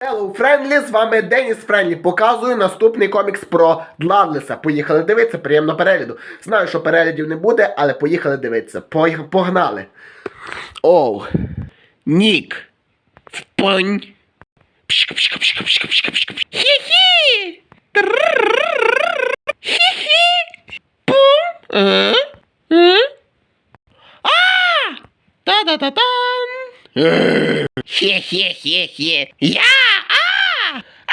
Hello, Friendly, з вами Деніс Френлі. Показую наступний комікс про Дладлеса. Поїхали дивитися, приємно перегляду. Знаю, що переглядів не буде, але поїхали дивитися. Погнали. Оу. Нік. Впонь. Пшка, пшка, пшка, пшка, пшка, пшка. Хі-хі. Хі-хі. Пум. Е? Е? А. Та-та-та-та. Хе-хе-хе-хе. Я! А! А!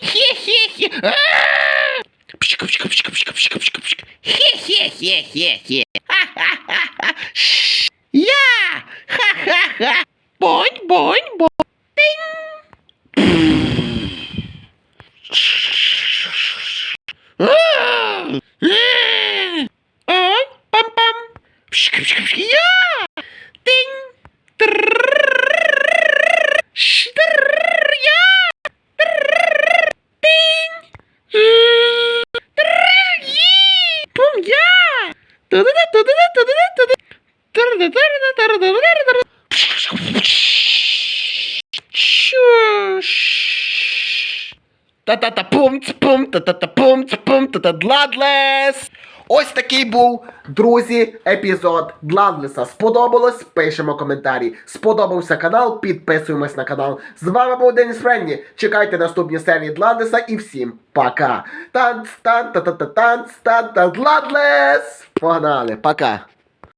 Хе-хе-хе. Пшка, пшка, пшка, пшка, пшка, пшка, пшка. Хе-хе-хе-хе-хе. Я! Ха-ха-ха. Бонь, бонь, бонь. Э! Пам-пам. Пшка, пшка, пшка. Та-та-та пумц пум. Ось такий був, друзі, епізод Дладлеса. Сподобалось? Пишемо коментарі. Сподобався канал, підписуємось на канал. З вами був Деніс Френні. Чекайте наступні серії Дладлеса і всім пока. Танц, тан, та та та танц, тан, та Дладлес. Погнали, пока.